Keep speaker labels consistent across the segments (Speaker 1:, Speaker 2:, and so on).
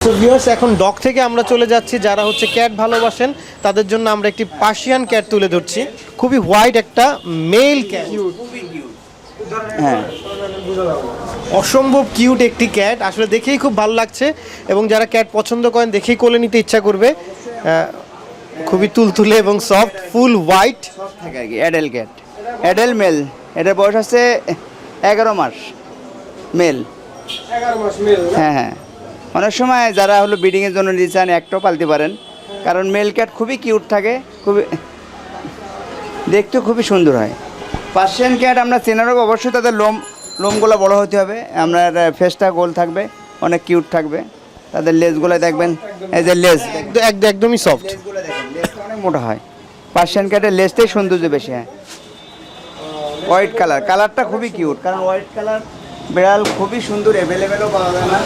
Speaker 1: তো ভিউয়ার্স এখন ডক থেকে আমরা চলে যাচ্ছি। যারা হচ্ছে ক্যাট ভালোবাসেন তাদের জন্য আমরা একটি পার্সিয়ান ক্যাট তুলে ধরছি। খুবই হোয়াইট একটা মেল ক্যাট
Speaker 2: হ্যাঁ
Speaker 1: অসম্ভব কিউট একটি ক্যাট আসলে দেখেই খুব ভালো লাগছে এবং যারা ক্যাট পছন্দ করেন দেখেই কোলে নিতে ইচ্ছা করবে। খুবই তুলতুলে এবং সফট ফুল হোয়াইট
Speaker 2: থাকে আর কি অ্যাডেল ক্যাট অ্যাডেল মেল এটার বয়স হচ্ছে এগারো মাস মেল হ্যাঁ হ্যাঁ। অনেক সময় যারা হলো ব্রিডিংয়ের জন্য নিতে চান একটাও পালতে পারেন। কারণ মেল ক্যাট খুবই কিউট থাকে খুবই দেখতে খুবই সুন্দর হয়। পার্সিয়ান ক্যাট আমরা চেনারও অবশ্যই তাদের লোম লোমগুলো বড় হতে হবে। আপনার ফেসটা গোল থাকবে অনেক কিউট থাকবে। তাদের লেজগুলো দেখবেন এই যে লেজ
Speaker 1: একদম- একদমই সফট
Speaker 2: লেজটা অনেক মোটা হয়। পার্সিয়ান ক্যাটের লেজটাই সৌন্দর্য বেশি হয়। হোয়াইট কালার কালারটা খুবই কিউট কারণ হোয়াইট কালার বিড়াল খুবই সুন্দর অ্যাভেলেবেলও পাওয়া যায় না।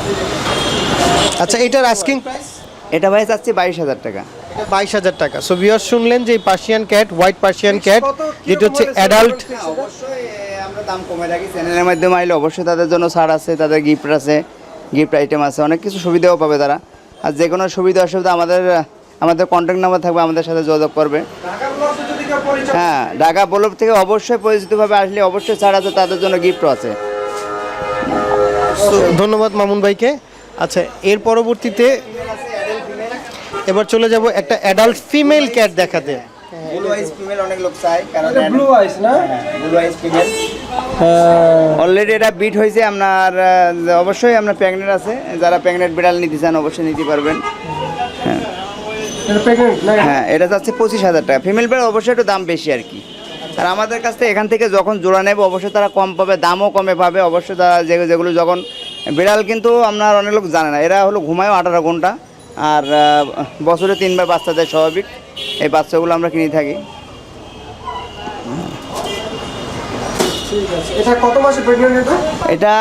Speaker 1: আচ্ছা এটার আস্কিং প্রাইস
Speaker 2: এটা ভাই চাচ্ছি বাইশ হাজার টাকা।
Speaker 1: বাইশ হাজার টাকা। সো ভিউয়ার্স শুনলেন যে Persian cat white Persian cat যেটা হচ্ছে অ্যাডাল্ট
Speaker 2: অবশ্যই আমরা দাম কমে রাখি। চ্যানেলের মাধ্যমে আইলে অবশ্যই তাদের জন্য ছাড় আছে তাদের গিফট আছে গিফট আইটেম আছে অনেক কিছু সুবিধাও পাবে তারা। আর যে কোনো সুবিধা অসুবিধা আমাদের আমাদের কন্ট্যাক্ট নাম্বার থাকবে আমাদের সাথে যোগাযোগ করবে। হ্যাঁ ঢাকা বলব থেকে অবশ্যই পরিচিতভাবে আসলে অবশ্যই ছাড় আছে তাদের জন্য গিফটও আছে।
Speaker 1: ধন্যবাদ মামুন ভাইকে। আচ্ছা এর পরবর্তীতে এবার চলে যাব একটা অ্যাডাল্ট ফিমেল ক্যাট দেখাতে।
Speaker 2: ব্লু আইস ফিমেল অনেক লোক চায় কারণ
Speaker 3: ব্লু আইস না?
Speaker 2: ব্লু আইস ফিমেল
Speaker 3: হ্যাঁ।
Speaker 2: অলরেডি এটা বিট হয়েছে আপনার অবশ্যই আপনার প্রেগনেন্ট আছে। যারা প্রেগনেন্ট বিড়াল নিতে চান অবশ্যই নিতে পারবেন।
Speaker 3: এটা
Speaker 2: হ্যাঁ এটা যাচ্ছে পঁচিশ হাজার টাকা। ফিমেল বিড়াল অবশ্যই একটু দাম বেশি আর কি। আর আমাদের কাছ থেকে এখান থেকে যখন জোড়া নেবে অবশ্যই তারা কম পাবে দামও কমে পাবে। অবশ্যই তারা যে- যেগুলো যখন বিড়াল কিন্তু আপনার অনেক লোক জানে না। এরা হলো ঘুমায় আঠারো ঘণ্টা আর বছরে তিনবার বাচ্চা দেয় স্বাভাবিক। এই বাচ্চাগুলো আমরা কিনে থাকি।
Speaker 3: ঠিক এটা কত মাসে প্রেগনেন্ট এটা?
Speaker 2: এটা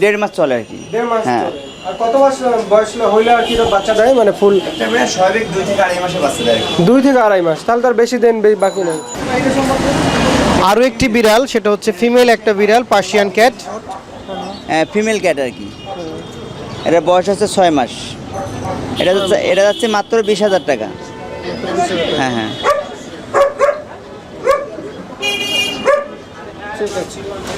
Speaker 2: দেড় মাস চলে আর কি।
Speaker 3: দেড় মাস
Speaker 2: হ্যাঁ।
Speaker 3: চলে। আর কত মাস বয়স হইলে আর কি বাচ্চা দেয়? মানে ফুল?
Speaker 2: একটা বিড়াল স্বাভাবিক দুই থেকে আড়াই মাসে বাচ্চা দেয়। আর
Speaker 3: দুই থেকে আড়াই মাস। তাহলে তার বেশি দিন বে- বাকি নেই।
Speaker 1: আরও একটি বিড়াল সেটা হচ্ছে ফিমেল একটা বিড়াল পার্সিয়ান ক্যাট।
Speaker 2: ফিমেল ক্যাট আর কি। এটা বয়স হচ্ছে ছয় মাস। এটা এটা যাচ্ছে মাত্র বিশ হাজার টাকা। হ্যাঁ হ্যাঁ।
Speaker 3: আছে।